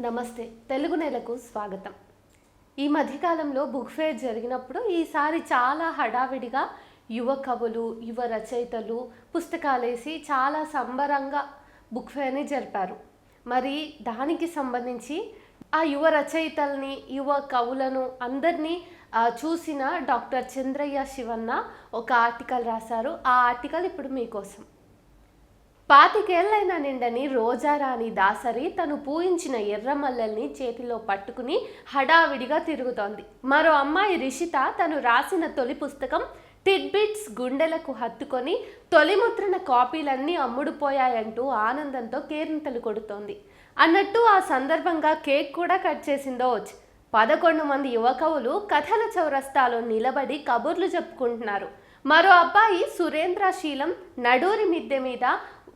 నమస్తే. తెలుగు నెలకు స్వాగతం. ఈ మధ్యకాలంలో బుక్ ఫేర్ జరిగినప్పుడు ఈసారి చాలా హడావిడిగా యువ కవులు యువ రచయితలు పుస్తకాలేసి చాలా సంబరంగా బుక్ ఫేర్ని జరిపారు. మరి దానికి సంబంధించి ఆ యువ రచయితల్ని యువ కవులను అందరినీ చూసిన డాక్టర్ చంద్రయ్య శివన్న ఒక ఆర్టికల్ రాశారు. ఆ ఆర్టికల్ ఇప్పుడు మీకోసం. పాతికేళ్ళైన నిండని రోజారాణి దాసరి తను పూయించిన ఎర్రమల్లల్ని చేతిలో పట్టుకుని హడావిడిగా తిరుగుతోంది. మరో అమ్మాయి రిషిత తను రాసిన తొలి పుస్తకం టిడ్బిట్స్ గుండెలకు హత్తుకొని తొలి ముద్రణ కాపీలన్నీ అమ్ముడుపోయాయంటూ ఆనందంతో కేరింతలు కొడుతోంది. అన్నట్టు ఆ సందర్భంగా కేక్ కూడా కట్ చేసిందో వచ్చి పదకొండు మంది యువకవులు కథల చౌరస్తాలో నిలబడి కబుర్లు చెప్పుకుంటున్నారు. మరో అబ్బాయి సురేంద్రశీలం నడూరి మిద్దె మీద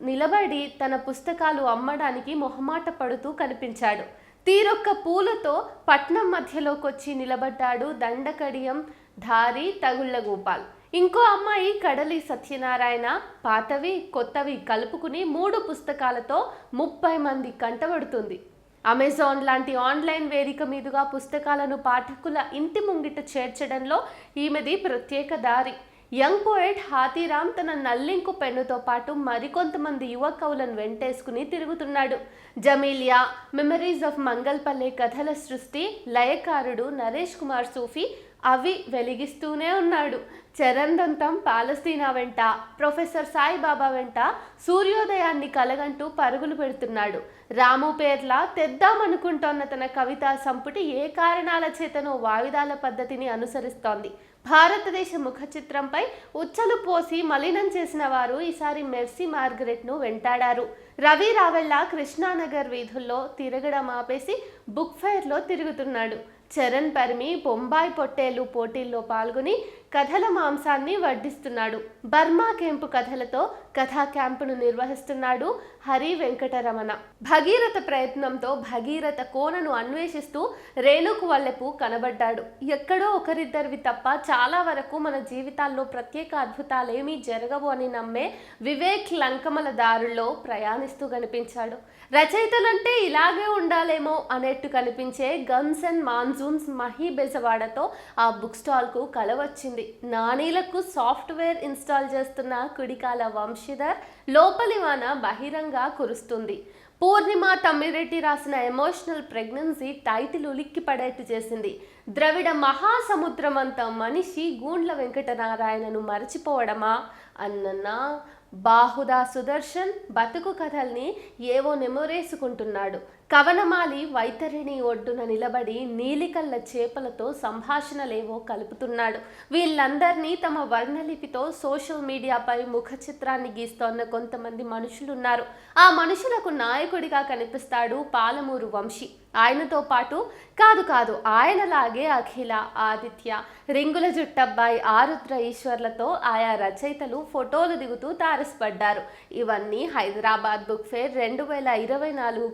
నిలబడి తన పుస్తకాలు అమ్మడానికి మొహమాట పడుతూ కనిపించాడు. తీరొక్క పూలతో పట్నం మధ్యలోకొచ్చి నిలబడ్డాడు దండకడియం ధారి తగుళ్ళ గోపాల్. ఇంకో అమ్మాయి కడలి సత్యనారాయణ పాతవి కొత్తవి కలుపుకుని మూడు పుస్తకాలతో ముప్పై మంది కంటబడుతుంది. అమెజాన్ లాంటి ఆన్లైన్ వేదిక మీదుగా పుస్తకాలను పాఠకుల ఇంటి ముంగిట చేర్చడంలో ఈమెది ప్రత్యేక దారి. యంగ్ పోయెట్ హాతీరామ్ తన నల్లింకు పెన్నుతో పాటు మరికొంతమంది యువ కవులను వెంటేసుకుని తిరుగుతున్నాడు. జమీలియా మెమరీస్ ఆఫ్ మంగల్పల్లె కథల సృష్టి లయకారుడు నరేష్ కుమార్ సూఫీ అవి వెలిగిస్తూనే ఉన్నాడు. చరణ్ దంతం పాలస్తీనా వెంట ప్రొఫెసర్ సాయిబాబా వెంట సూర్యోదయాన్ని కలగంటూ పరుగులు పెడుతున్నాడు. రాము పేర్ల తెద్దామనుకుంటోన్న తన కవితా సంపుటి ఏ కారణాల చేతనో వాయిదాల పద్ధతిని అనుసరిస్తోంది. భారతదేశ ముఖ చిత్రంపై ఉచ్చలు పోసి మలినం చేసిన వారు ఈసారి మెర్సీ మార్గరెట్ను వెంటాడారు. రవి రావెళ్ళ కృష్ణానగర్ వీధుల్లో తిరగడం ఆపేసి బుక్ ఫైర్లో తిరుగుతున్నాడు. చరణ్ పరిమి బొంబాయి పొట్టేలు పోటీల్లో పాల్గొని కథల మాంసాన్ని వడ్డిస్తున్నాడు. బర్మా క్యాంపు కథలతో కథా క్యాంపును నిర్వహిస్తున్నాడు హరి వెంకటరమణ. భగీరథ ప్రయత్నంతో భగీరథ కోనను అన్వేషిస్తూ రేణుకు వల్లెపు కనబడ్డాడు. ఎక్కడో ఒకరిద్దరివి తప్ప చాలా వరకు మన జీవితాల్లో ప్రత్యేక అద్భుతాలేమీ జరగవు అని నమ్మే వివేక్ లంకమల దారుల్లో ప్రయాణిస్తూ కనిపించాడు. రచయితలంటే ఇలాగే ఉండాలేమో అనేట్టు కనిపించే గన్స్ అండ్ మాన్సూన్స్ మహీ బెజవాడతో ఆ బుక్ స్టాల్కు కలవచ్చింది వచ్చింది నానీలకు సాఫ్ట్వేర్ ఇన్స్టాల్ చేస్తున్న కుడికాల వంశీధర్ లోపలి వాన బహిరంగ కురుస్తుంది. పూర్ణిమ తమ్మిరెడ్డి రాసిన ఎమోషనల్ ప్రెగ్నెన్సీ టైటిల్ ఉలిక్కి పడేట్టు చేసింది. ద్రవిడ మహాసముద్రం అంత మనిషి గూండ్ల వెంకటనారాయణను మరచిపోవడమా? అన్నన్నా బాహుదా సుదర్శన్ బతుకు కథల్ని ఏవో నెమరేసుకుంటున్నాడు. కవనమాలి వైతరిణి ఒడ్డున నిలబడి నీలికల్ల చేపలతో సంభాషణలేవో కలుపుతున్నాడు. వీళ్ళందరినీ తమ వర్ణలిపితో సోషల్ మీడియాపై ముఖ చిత్రాన్ని గీస్తోన్న కొంతమంది మనుషులున్నారు. ఆ మనుషులకు నాయకుడిగా కనిపిస్తాడు పాలమూరు వంశీ. ఆయనతో పాటు కాదు కాదు ఆయనలాగే అఖిల ఆదిత్య రింగుల జుట్టబ్బాయి ఆరుద్ర ఈశ్వర్లతో ఆయా రచయితలు ఫోటోలు దిగుతూ తారసపడ్డారు. ఇవన్నీ హైదరాబాద్ బుక్ ఫేర్ రెండు వేల ఇరవై నాలుగు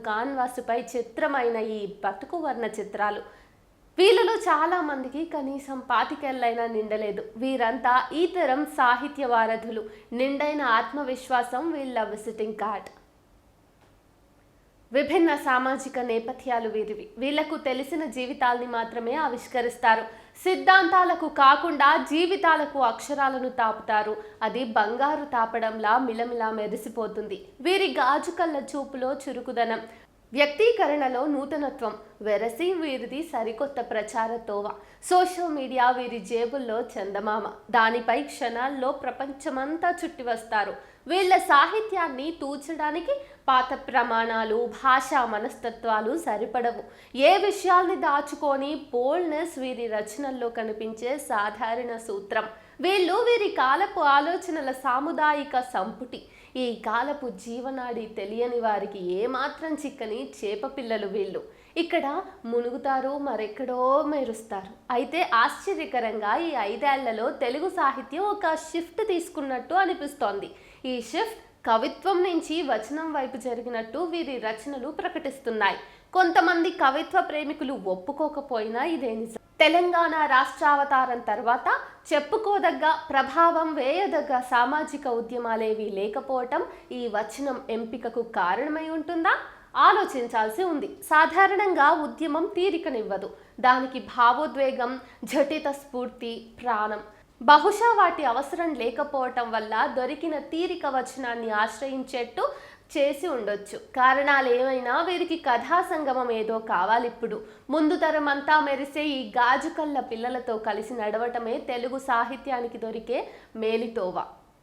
కాన్వాసుపై చిత్రమైన ఈ బతుకు వర్ణ చిత్రాలు. వీళ్ళలో చాలా మందికి కనీసం పాతికేళ్ళైనా నిండలేదు. వీరంతా ఈ తరం సాహిత్య వారధులు. నిండైన ఆత్మవిశ్వాసం వీళ్ళ విజిటింగ్ కార్డ్ విభిన్న సామాజిక నేపథ్యాలు వీరివి. వీళ్ళకు తెలిసిన జీవితాల్ని మాత్రమే ఆవిష్కరిస్తారు. సిద్ధాంతాలకు కాకుండా జీవితాలకు అక్షరాలను తాపుతారు. అది బంగారు తాపడంలా మిలమిలా మెరిసిపోతుంది. వీరి గాజు కళ్ళ చూపులో చురుకుదనం. వ్యక్తీకరణలో నూతనత్వం. వెరసి వీరిది సరికొత్త ప్రచార తోవ. సోషల్ మీడియా వీరి జేబుల్లో చందమామ. దానిపై క్షణాల్లో ప్రపంచమంతా చుట్టి వస్తారు వీళ్ళ సాహిత్యాన్ని తూచడానికి పాత ప్రమాణాలు భాషా మనస్తత్వాలు సరిపడవు. ఏ విషయాల్ని దాచుకొని బోల్డ్నెస్ వీరి రచనల్లో కనిపించే సాధారణ సూత్రం. వీళ్ళు వీరి కాలపు ఆలోచనల సాముదాయిక సంపుటి. ఈ కాలపు జీవనాడి తెలియని వారికి ఏమాత్రం చిక్కని చేప పిల్లలు వీళ్ళు. ఇక్కడ మునుగుతారు మరెక్కడో మెరుస్తారు. అయితే ఆశ్చర్యకరంగా ఈ ఐదేళ్ళలో తెలుగు సాహిత్యం ఒక షిఫ్ట్ తీసుకున్నట్టు అనిపిస్తోంది. ఈ షిఫ్ట్ కవిత్వం నుంచి వచనం వైపు జరిగినట్టు వీరి రచనలు ప్రకటిస్తున్నాయి. కొంతమంది కవిత్వ ప్రేమికులు ఒప్పుకోకపోయినా ఇదే నిజం. తెలంగాణ రాష్ట్రావతారం తర్వాత చెప్పుకోదగ్గ ప్రభావం వేయదగ్గ సామాజిక ఉద్యమాలేవి లేకపోవటం ఈ వచనం ఎంపికకు కారణమై ఉంటుందా? ఆలోచించాల్సి ఉంది. సాధారణంగా ఉద్యమం తీరికనివ్వదు. దానికి భావోద్వేగం జటిత స్ఫూర్తి ప్రాణం. బహుశా వాటి అవసరం లేకపోవటం వల్ల దొరికిన తీరిక వచనాన్ని ఆశ్రయించేట్టు చేసి ఉండొచ్చు. కారణాలు ఏమైనా? వీరికి కథా సంగమం ఏదో కావాలి ఇప్పుడు. ముందు తరం అంతా మెరిసే ఈ గాజు కళ్ళ పిల్లలతో కలిసి నడవటమే తెలుగు సాహిత్యానికి దొరికే మేలితోవ.